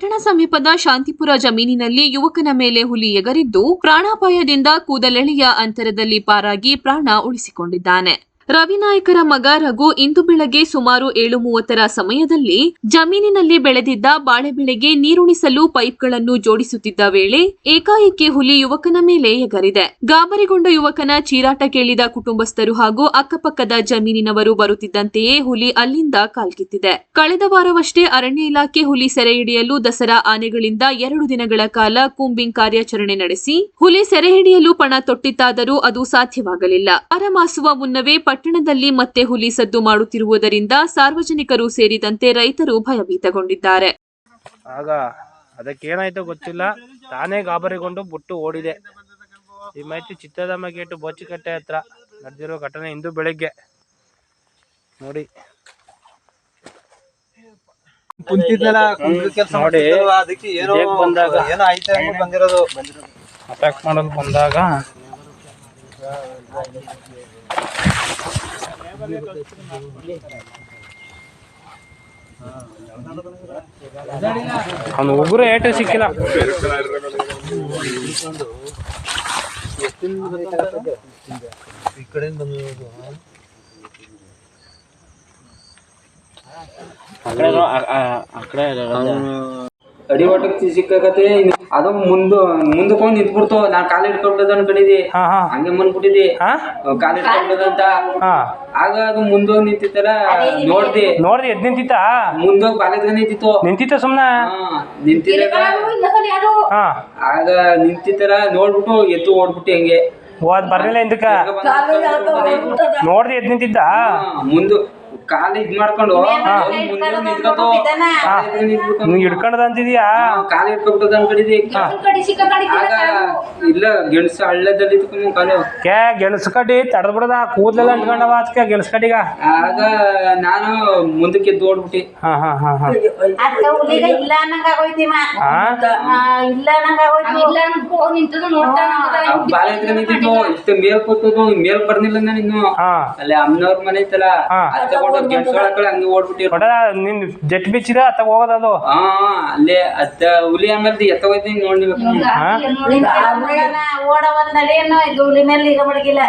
ಪಟ್ಟಣ ಸಮೀಪದ ಶಾಂತಿಪುರ ಜಮೀನಿನಲ್ಲಿ ಯುವಕನ ಮೇಲೆ ಹುಲಿ ಎಗರಿದ್ದು ಪ್ರಾಣಾಪಾಯದಿಂದ ಕೂದಲೆಳೆಯ ಅಂತರದಲ್ಲಿ ಪಾರಾಗಿ ಪ್ರಾಣ ಉಳಿಸಿಕೊಂಡಿದ್ದಾನೆ. ರವಿನಾಯಕರ ಮಗ ರಘು ಇಂದು ಬೆಳಗ್ಗೆ ಸುಮಾರು ಏಳು ಮೂವತ್ತರ ಸಮಯದಲ್ಲಿ ಜಮೀನಿನಲ್ಲಿ ಬೆಳೆದಿದ್ದ ಬಾಳೆ ಬೆಳೆಗೆ ನೀರುಣಿಸಲು ಪೈಪ್ಗಳನ್ನು ಜೋಡಿಸುತ್ತಿದ್ದ ವೇಳೆ ಏಕಾಏಕಿ ಹುಲಿ ಯುವಕನ ಮೇಲೆ ಎಗರಿದೆ. ಗಾಬರಿಗೊಂಡ ಯುವಕನ ಚೀರಾಟ ಕೇಳಿದ ಕುಟುಂಬಸ್ಥರು ಹಾಗೂ ಅಕ್ಕಪಕ್ಕದ ಜಮೀನಿನವರು ಬರುತ್ತಿದ್ದಂತೆಯೇ ಹುಲಿ ಅಲ್ಲಿಂದ ಕಾಲ್ಕಿತ್ತಿದೆ ಕಳೆದ ವಾರವಷ್ಟೇ ಅರಣ್ಯ ಇಲಾಖೆ ಹುಲಿ ಸೆರೆ ಹಿಡಿಯಲು ದಸರಾ ಆನೆಗಳಿಂದ ಎರಡು ದಿನಗಳ ಕಾಲ ಕೂಂಬಿಂಗ್ ಕಾರ್ಯಾಚರಣೆ ನಡೆಸಿ ಹುಲಿ ಸೆರೆ ಹಿಡಿಯಲು ಪಣ ತೊಟ್ಟಿತ್ತಾದರೂ ಅದು ಸಾಧ್ಯವಾಗಲಿಲ್ಲ. ಅರಮಾಸುವ ಮುನ್ನವೇ ಪಟ್ಟಣದಲ್ಲಿ ಮತ್ತೆ ಹುಲಿ ಸದ್ದು ಮಾಡುತ್ತಿರುವುದರಿಂದ ಸಾರ್ವಜನಿಕರು ಸೇರಿದಂತೆ ರೈತರು ಭಯಭೀತಗೊಂಡಿದ್ದಾರೆ. ಆಗ ಅದಕ್ಕೇನಾಯ್ತೋ ಗೊತ್ತಿಲ್ಲ. ತಾನೇ ಗಾಬರಿಗೊಂಡು ಬುಟ್ಟು ಓಡಿದೆ. ಈ ಮಾಹಿತಿ ಚಿತ್ರದಮ್ಮ ಗೇಟು ಬೋಚಿಕಟ್ಟೆ ಹತ್ರ ನಡೆದಿರೋ ಘಟನೆ ಇಂದು ಬೆಳಿಗ್ಗೆ. ನೋಡಿ. ಕುಂತಿದ್ನಲ್ಲ ಕುಂತ್ರ ನೋಡಿ, ಅದಕ್ಕೆ ಏನೋ ಬಂದಾಗ ಏನೋ ಆಯ್ತು ಬಂದಿರೋದು. ಅಟ್ಯಾಕ್ ಮಾಡಲು ಬಂದಾಗ ಅವನು ಉಗುರು ಏಟು ಸಿಕ್ಕಿಲ್ಲ. ಈ ಕಡೆಯಿಂದ ಬಂದಿರೋದು ಅಡಿವಾಟಕ್ ಸಿಕ್ಕಾಕತ್ತೆ. ಅದು ಮುಂದ ಕೊಂಡ್ ನಿಂತ್ಬಿಡ್ತು. ನಾನ್ ಕಾಲ್ ಹಿಡ್ಕೊಂಡದ ಅನ್ಕೊಂಡಿದ್ದೆ ಹಾ ಹಾ. ಹಂಗೆ ಬಂದ್ಬಿಟ್ಟಿದಿ ಹಾ? ಕಾಲ್ ಹಿಡ್ಕೊಂಡದಂತ ಹಾ. ಆಗ ಅದು ಮುಂದೋಗಿ ನಿಂತಿತ್ತಲ್ಲ ನೋಡ್ದೆ. ನೋಡ್ರಿ ಎದ್ ನಿಂತಿತ್ತ? ಮುಂದೋಗಿ ಬಾಲ್ಯದ ನಿಂತಿತ್ತು. ನಿಂತಿತ್ತ ಸುಮ್ನ? ನಿಂತಿದ್ದಾಗ ಹಾ. ಆಗ ನಿಂತಿತ್ತಲ್ಲ ನೋಡ್ಬಿಟ್ಟು ಎತ್ತು ಓಡ್ಬಿಟ್ಟು ಹಂಗೆ. ಹೋದ್ ಬರ್ಲಿಲ್ಲ ಹಿಂದಕ್ಕ? ನೋಡ್ರಿ ಎದ್ ನಿಂತಿದ್ದ? ಮುಂದು ಕಾಲ್ ಇದ್ ಮಾಡ್ಕೊಂಡು ನೀ ಹಿಡ್ಕೊಂಡದ ಅಂತಿದ್ಯಾ ಕಾಲ್ ಆಗ ಇಲ್ಲ ಗೆಣಸು ಹಳ್ಳದಲ್ಲಿ ಇಟ್ಕೊಂಡು ಕಾಲು ಕೇ ಗೆಣಸು ಕಡ್ಡಿ ತಡೆದ್ ಬಿಡದ? ಕೂದಲೆಲ್ಲ ಅಂಟ್ಕೊಂಡವ ಅದಕ್ಕೆ ಗೆಣಸು ಕಡ್ಡಿಗ ಆಗ ನಾನು ಮುಂದಕ್ಕೆ ಎದ್ದು ಹಾ ಹಾ ಹಾ ಹಾ. ಹಾ ಅದ್ಕ ಹುಲಿಗ ಇಲ್ಲ ಅನ್ನಂಗ ಆಗೋಯ್ತಿಮ ಇಲ್ಲ ಅನ್ನಂಗ ಆಗೋಯ್ತು ನೋಡ್ತಾನ ಇಷ್ಟು ಮೇಲ್ ಕೂತದು ಮೇಲ್ ಬರ್ನಿಲ್ಲ ನಾನು ಇನ್ನು. ಹಾ. ಅಲ್ಲಿ ಅಮ್ಮನವ್ರ ಮನೆ ಐತಲ್ಲ. ಅದ್ ತಗೊಂಡು ಹಂಗೆ ಓಡ್ಬಿಟ್ಟಿರು ನಿನ್ ಜಟ್ ಬಿಚ್ಚಿದ ಅತ್ತ ಹೋಗೋದದು ಹಾ ಅಲ್ಲೇ ಅತ್ತ ಹುಲಿ ಆಮೇಲೆ ಎತ್ತ ಹೋಯ್ತೀನಿ ನೋಡಿಲ್ಲ ಓಡ ಇದು ಹುಲಿ ಮೇಲೆ ಈಗ ಮಡಗಿಲ್ಲ